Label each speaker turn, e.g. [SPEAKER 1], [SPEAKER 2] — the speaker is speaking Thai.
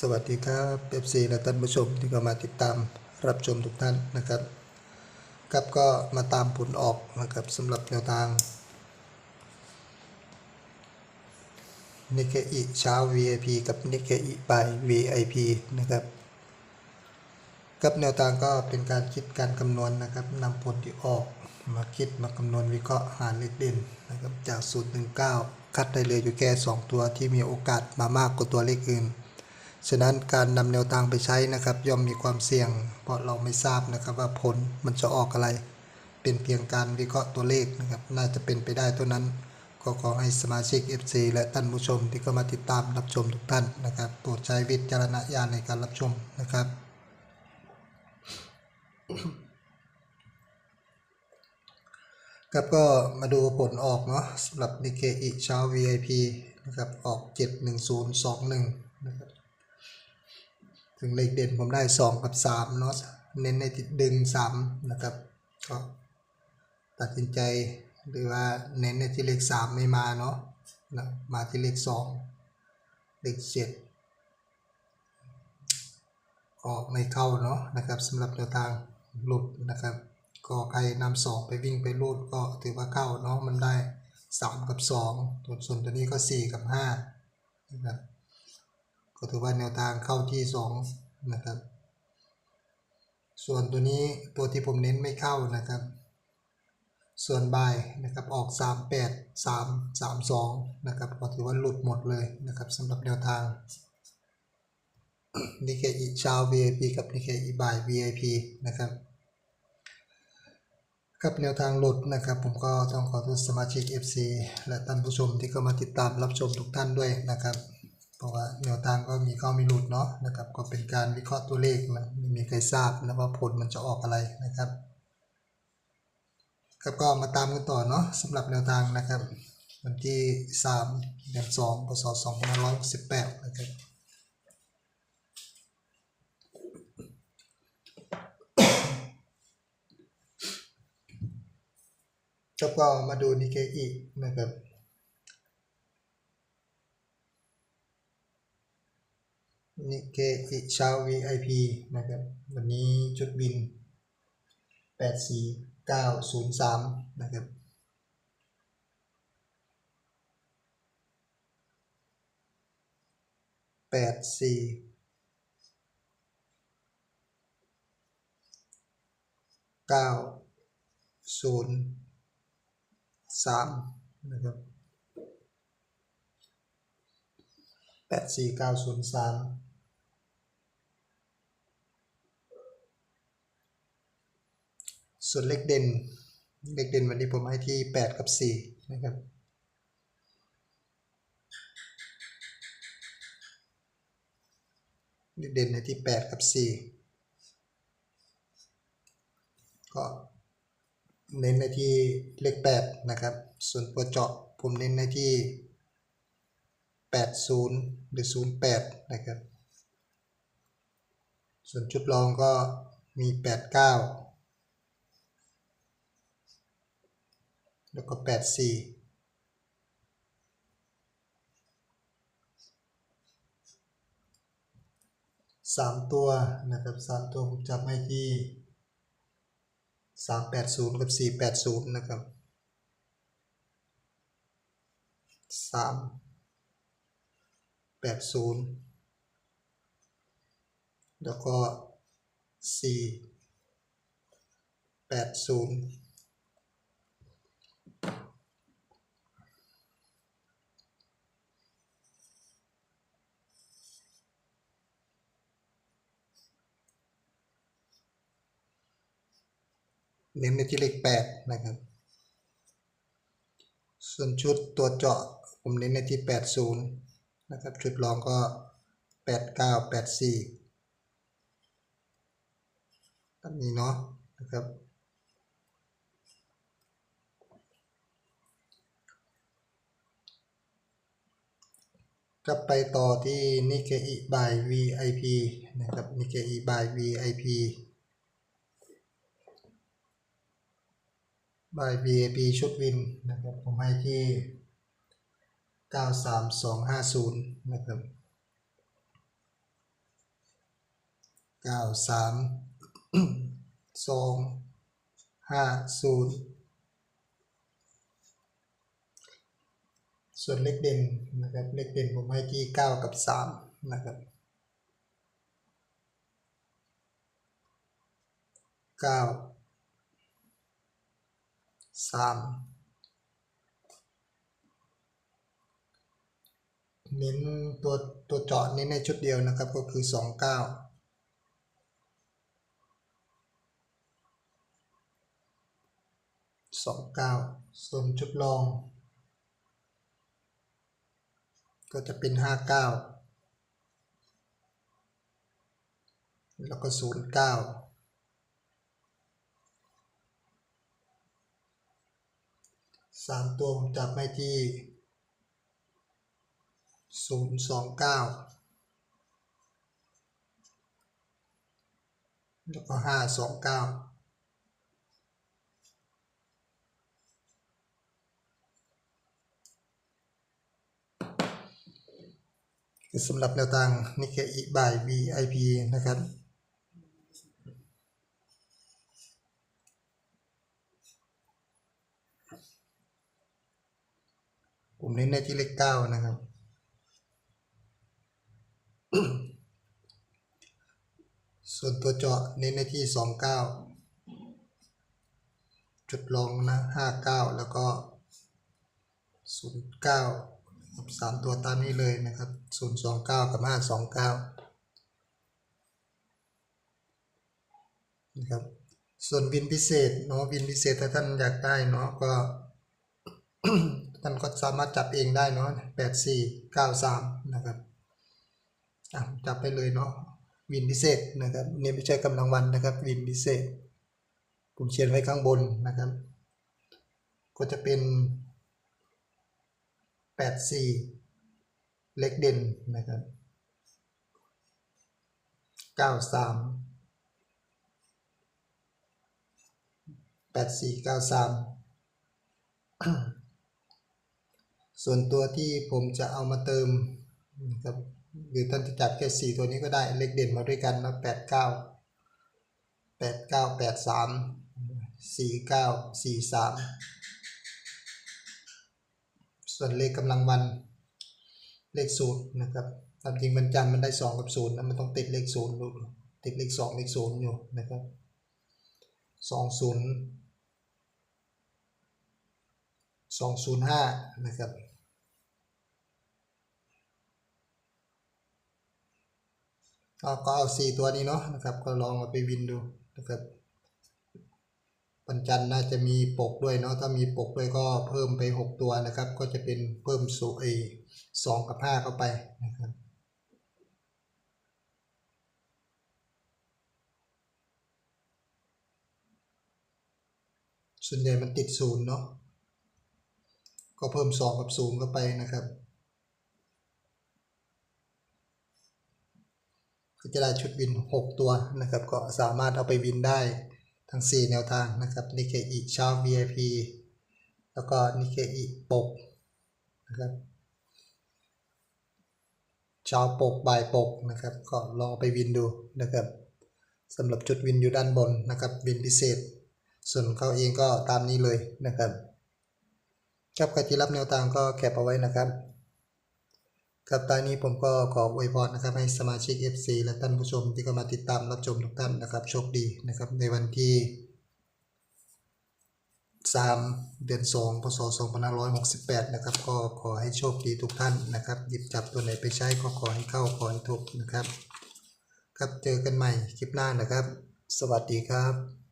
[SPEAKER 1] สวัสดีครับเอฟซีและท่านผู้ชมที่เข้ามาติดตามรับชมทุกท่านนะครับครับก็มาตามผลออกนะครับสำหรับแนวทางนิเคอิเช้า VIP กับนิเคอิบ่าย VIP นะครับกับแนวทางก็เป็นการคิดการคำนวณนะครับนำผลที่ออกมาคิดมาคำนวณวิเคราะห์หาเลขเด่นนะครับจากสูตร19 คัดได้เลยอยู่แค่2 ตัวที่มีโอกาสมามากกว่าตัวเลขอื่น ฉะนั้นการนำแนวทางไปใช้นะครับ ย่อมมีความเสี่ยง เพราะเราไม่ทราบนะครับว่าผลมันจะออกอะไร เป็นเพียงการวิเคราะห์ตัวเลขนะครับ น่าจะเป็นไปได้ตัวนั้น ก็ขอให้สมาชิก FC และท่านผู้ชมที่เข้ามาติดตามรับชมทุกท่านนะครับโปรดใช้วิจารณญาณในการรับชมนะครับครับก็มาดูผลออกเนาะสำหรับนิเคอิเช้า VIP นะครับออก 71021 นะครับ ถึงเลขเด่นผมได้ 2 กับ3เนาะเน้นในติดดึง 3 นะครับ ก็ตัดสินใจหรือว่าเน้นในที่เลข 3 ไม่มาเนาะนะมาที่เลข 2 เลข 7 ออกไม่เข้าเนาะนะครับสำหรับแนวทางหลุดนะครับ ก็ใครนำสองไปวิ่งไปรูดก็ถือว่าเข้าเนาะมันได้ 3 กับ2ตัวส่วนตัวนี้ก็ 4 กับ5นะครับก็ถือว่าแนวทางเข้าที่ 2 นะครับ ส่วนตัวนี้ตัวที่ผมเน้นไม่เข้านะครับ ส่วนบายนะครับออก 3 8 3 3 2นะครับก็ถือว่าหลุดหมดเลยนะครับสำหรับแนวทางนิเคอีชาว VIP กับนิเคอีบาย VIP นะครับกับแนวทางหลุดนะครับ ผมก็ต้องขอโทษสมาชิก FC และท่านผู้ชมที่เข้ามาติดตามรับชมทุกท่านด้วยนะครับ ราะว่าแนวทางก็มีเข้ามีหลุดเนาะนะครับ ก็เป็นการวิเคราะห์ตัวเลขมันไม่มีใครทราบนะว่าผลมันจะออกอะไรนะครับครับก็มาตามกันต่อเนาะสำหรับแนวทางนะครับ วันที่ 3 เดือน2พศ2518นะครับครับก็มาดูนิเคอีนะครับ นิเคอิชาว VIP นะครับ วันนี้จุดบิน 84903 นะครับ แปดสี่เก้าศูนย์สามนะครับแปดสี่เก้าศูนย์สาม ส่วนเลขเด่น เลขเด่นวันนี้ผมให้ที่ 8 กับ 4 นะครับ เลขเด่นในที่ 8 กับ 4 ก็เน้นในที่เลข 8 นะครับ ส่วนตัวเจาะผมเน้นในที่ 80 หรือ 08 นะครับ ส่วนชุดรองก็มี 89 แล้วก็แปดสี่สามตัวนะครับสามตัวผมจับให้ที่สามแปดศูนย์กับสี่แปดศูนย์นะครับสามแปดศูนย์แล้วก็สี่แปดศูนย์ เน้นในที่เลขแปดนะครับ ส่วนชุดตัวเจาะผมเน้นในที่แปดศูนย์นะครับ ชุดรองก็แปดเก้าแปดสี่ตันนี้เนาะนะครับกลับไปต่อที่นิเคอิบาย VIP นะครับนิเคอิบาย VIP บาย VIP ชุดวินนะครับผมให้ที่ 93250 นะครับเก้าสามสองห้าศูนย์ส่วนเลขเด่นนะครับเลขเด่นผมให้ที่เก้ากับสามนะครับเก้า สามเน้นตัวตัวเจาะเน้นในชุดเดียวนะครับก็คือสองเก้าสองเก้าส่วนชุดรอง ก็จะเป็นห้าเก้าแล้วก็ศูนย์เก้า สามตัวผมจับไม่ที่ศูนย์สองเก้าแล้วก็ห้าสองเก้าคือสำหรับแนวทางนิเคอิบาย VIP นะครับ ผมเน้นในที่เลขเก้านะครับ ส่วนตัวเจาะเน้นในที่สองเก้าจุดลองนะห้าเก้าแล้วก็ศูนย์เก้าสามตัวตามนี้เลยนะครับศูนย์สองเก้ากับห้าสองเก้านะครับส่วนวินพิเศษเนาะวินพิเศษถ้าท่านอยากได้เนาะก็ ท่านก็สามารถจับเองได้เนาะแปดสี่เก้าสามนะครับจับไปเลยเนาะวินพิเศษนะครับนี่ไม่ใช่กำลังวันนะครับวินพิเศษ ผมเขียนไว้ข้างบนนะครับ ก็จะเป็นแปดสี่เล็กเด่นนะครับเก้าสามแปดสี่เก้าสาม ส่วนตัวที่ผมจะเอามาเติมนะครับหรือท่านจะจับแค่สี่ตัวนี้ก็ได้เลขเด่นมาด้วยกันนะแปดเก้าแปดเก้าแปดสามสี่เก้าสี่สามส่วนเลขกำลังวันเลขศูนย์นะครับตามจริงบรรจันมันได้สองกับศูนย์นะมันต้องติดเลขศูนย์อยู่ติดเลขสองเลขศูนย์อยู่นะครับสองศูนย์สองศูนย์ห้านะครับ ก็ก็เอาสี่ตัวนี้เนาะนะครับ ก็ลองเอาไปวินดูนะครับปัญจันน่าจะมีปกด้วยเนาะถ้ามีปกด้วยก็เพิ่มไปหกตัวนะครับ ก็จะเป็นเพิ่มสูไอสองกับห้าเข้าไปนะครับส่วนใหญ่มันติดศูนย์เนาะก็เพิ่มสองกับศูนย์เข้าไปนะครับ ก็จะได้ชุดวิน 6 ตัวนะครับ ก็สามารถเอาไปวินได้ทั้ง 4 แนวทางนะครับนิเคอิช้า VIP แล้วก็นิเคอิปกนะครับช้าปกบ่ายปกนะครับ ก็ลองไปวินดูนะครับสำหรับจุดวินอยู่ด้านบนนะครับวินพิเศษ ส่วนเขาเองก็ตามนี้เลยนะครับครับใครที่รับแนวทางก็แคปเอาไว้นะครับ ครับตอนนี้ผมก็ขออวยพรนะครับให้สมาชิก FC และท่านผู้ชมที่เข้ามาติดตามรับชมทุกท่านนะครับโชคดีนะครับในวันที่ 3 เดือน 2 พศ 2568 นะครับ ก็ขอให้โชคดีทุกท่านนะครับ หยิบจับตัวไหนไปใช้ก็ขอให้เข้าขอให้ถูกนะครับ ครับเจอกันใหม่คลิปหน้านะครับ สวัสดีครับ